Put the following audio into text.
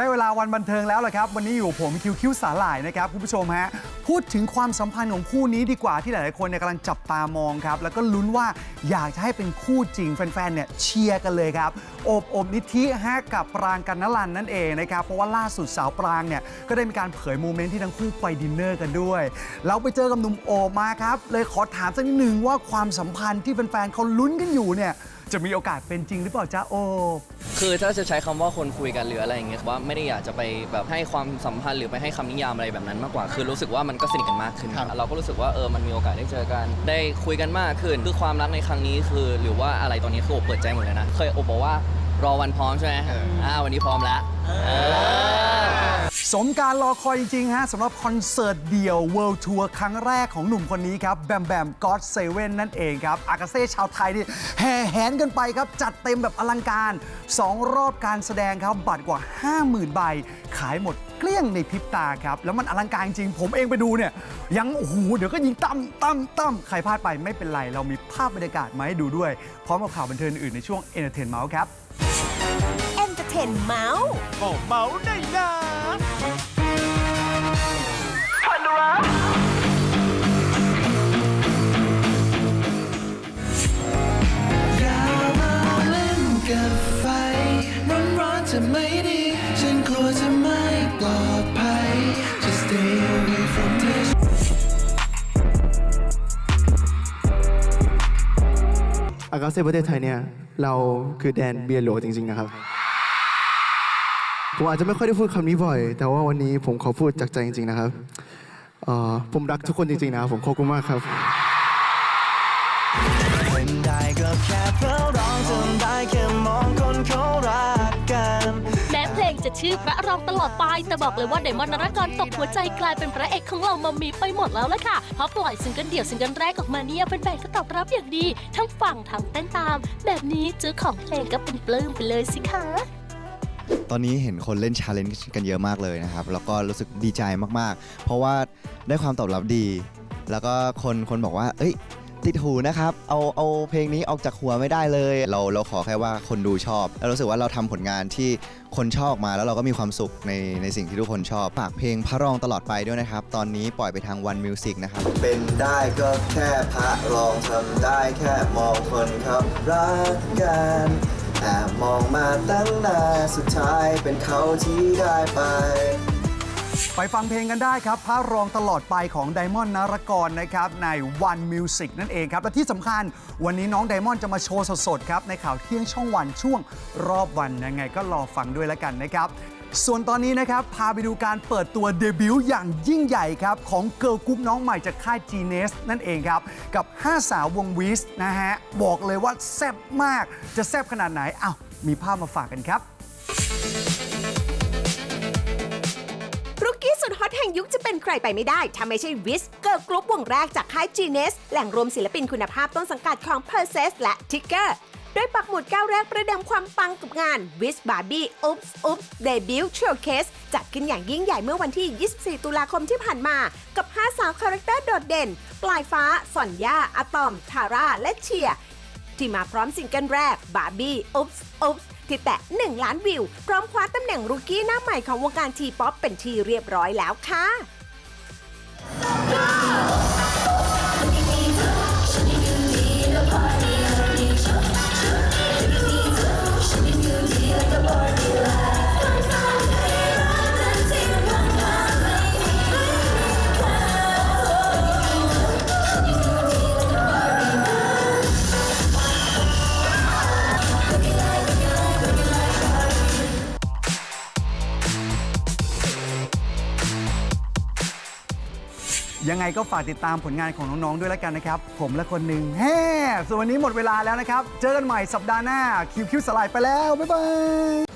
ได้เวลาวันบันเทิงแล้วละครับ วันนี้อยู่ผมคิวคิวสาหร่ายนะครับคุณผู้ชมฮะพูดถึงความสัมพันธ์ของคู่นี้ดีกว่าที่หลาย ๆ คนเนี่ยกำลังจับตามองครับ แล้วก็ลุ้นว่าอยากจะให้เป็นคู่จริงแฟน ๆ เนี่ยเชียร์กันเลยครับโอบโอบนิธิฮะกับปรางกันนลันนั่นเองนะครับเพราะว่าล่าสุดสาวปรางเนี่ยก็ได้มีการเผยโมเมนต์ที่ทั้งคู่ไปดินเนอร์กันด้วยเราไปเจอกับหนุ่มโอบมาครับเลยขอถามสักนิดนึงว่าความสัมพันธ์ที่แฟน ๆ เขาลุ้นกันอยู่เนี่ย จะมีโอกาสเป็นจริงหรือเปล่าจ๊ะโอบคือถ้าจะใช้คำว่าคนคุยกันหรืออะไรอย่างเงี้ยว่าไม่ได้อยากจะไปแบบให้ความสัมพันธ์หรือไปให้คำนิยามอะไรแบบนั้นมากกว่า คือรู้สึกว่ามันก็สนิทกันมากขึ้นเราก็รู้สึกว่าเออมันมีโอกาสได้เจอกัน ได้คุยกันมากขึ้นคือความรักในครั้งนี้คือ หรือว่าอะไรตอนนี้คือโอบเปิดใจหมดเลยนะ เคยโอบบอกว่ารอวันพร้อมใช่ไหมอ่าวันนี้พร้อมแล้วเออ สมการรอคอยจริงๆฮะสำหรับคอนเสิร์ตเดี่ยว World Tour ครั้งแรกของหนุ่มคนนี้ครับ แบมแบมก็อดเซเว่นนั่นเองครับ อากาเซ่ชาวไทยนี่แห่แหนกันไปครับ จัดเต็มแบบอลังการ 2 รอบการแสดงครับ บัตรกว่า 50,000 ใบ ขายหมดเกลี้ยงในพริบตาครับ แล้วมันอลังการจริง ผมเองไปดูเนี่ย ยังโอ้โหเดี๋ยวก็ยิงตั้มตั้มตั้มใครพลาดไปไม่เป็นไร เรามีภาพบรรยากาศมาให้ดูด้วย พร้อมกับข่าวบันเทิงอื่นในช่วง Entertain Mouse ครับ เอนเตอร์เทนเมาส์โอ้เมาได้นะอย่ามาเล่นกับไฟร้อนร้อนๆจะไม่ดี ฉันกลัวจะไม่ปลอดภัย Just stay away from this อากาเซ่ประเทศไทยเนี่ย เราคือแดนเบียร์โหลจริง ๆ นะครับ ผมอาจจะไม่ค่อยได้พูดคำนี้บ่อย แต่ว่าวันนี้ผมขอพูดจากใจจริง ๆ นะครับเอ่อผมรักทุกคนจริง ๆ นะครับผมขอบคุณมากครับ เป็นได้ก็แค่เพื่อร้องจนได้แค่มองคนเขารักกัน แม้เพลงจะชื่อพระรองตลอดไป แต่บอกเลยว่าไดมอนด์นรกรตกหัวใจกลายเป็นพระเอกของเรามามีไปหมดแล้วละค่ะเพราะปล่อยซิงเกิลเดี่ยวซิงเกิลแรกออกมาเนี่ยแฟนๆก็ตอบรับอย่างดี ทั้งฟังทั้งเต้นตาม แบบนี้เจ้าของเพลงก็เป็นปลื้มไปเลยสิคะ ตอนนี้เห็นคนเล่นชาเลนจ์กันเยอะมากเลยนะครับ แล้วก็รู้สึกดีใจมากๆ เพราะว่าได้ความตอบรับดี แล้วก็คนคนบอกว่า เอ้ย ติดหูนะครับ เอาเอาเพลงนี้ออกจากหัวไม่ได้เลย เราเราขอแค่ว่าคนดูชอบ แล้วรู้สึกว่าเราทำผลงานที่คนชอบออกมาแล้วเราก็มีความสุขในในสิ่งที่ทุกคนชอบฝากเพลงพระรองตลอดไปด้วยนะครับ ตอนนี้ปล่อยไปทาง One Music นะครับ เป็นได้ก็แค่พระลองทำได้แค่มองคนเขารักกัน แอบมองมาตั้งนานสุดท้ายเป็นเขาที่ได้ไปไปฟังเพลงกันได้ครับ พระรองตลอดไปของไดมอนด์นารกรนะครับ ใน One Music นั่นเองครับ และที่สำคัญวันนี้น้องไดมอนด์จะมาโชว์สดๆ ครับ ในข่าวเที่ยงช่องวันช่วงรอบวันยังไงก็รอฟังด้วยแล้วกันนะครับ ส่วนตอนนี้นะครับ พาไปดูการเปิดตัวเดบิวต์อย่างยิ่งใหญ่ครับ ของเกิร์ลกรุ๊ปน้องใหม่จากค่าย g n e s นั่นเองครับ กับ 5 สาววงวิสนะฮะ บอกเลยว่าแซ่บมากจะแซ่บขนาดไหนอ้าวมีภาพมาฝากกันครับรุกกี้สุดฮอตแห่งยุคจะเป็นใครไปไม่ได้ถ้าไม่ใช่วิสเกิร์ลกรุ๊ปวงแรกจากค่าย g n e s แหล่งรวมศิลปินคุณภาพต้นสังกัดของ p e r s e s และ Ticker ด้วยปักหมุดก้าวแรกประเดิมความปังกับงาน Wish Barbie Oops Oops Debut Showcase จัดขึ้นอย่างยิ่งใหญ่เมื่อวันที่ 24 ตุลาคมที่ผ่านมา กับ 5 สาวคาแรคเตอร์โดดเด่น ปลายฟ้าสอนย่าอะตอม ทาร่า และเชียที่มาพร้อมซิงเกิลแรก Barbie Oops Oops ที่แตะ 1 ล้านวิว พร้อมคว้าตำแหน่งรูกี้หน้าใหม่ของวงการทีป๊อปเป็นที่เรียบร้อยแล้วค่ะ ยังไงก็ฝากติดตามผลงานของน้องๆด้วยแล้วกันนะครับ ผมและคนหนึ่งแฮ่ส่วนวันนี้หมดเวลาแล้วนะครับ เจอกันใหม่สัปดาห์หน้าคิวคิวสไลด์ไปแล้ว บ๊ายบาย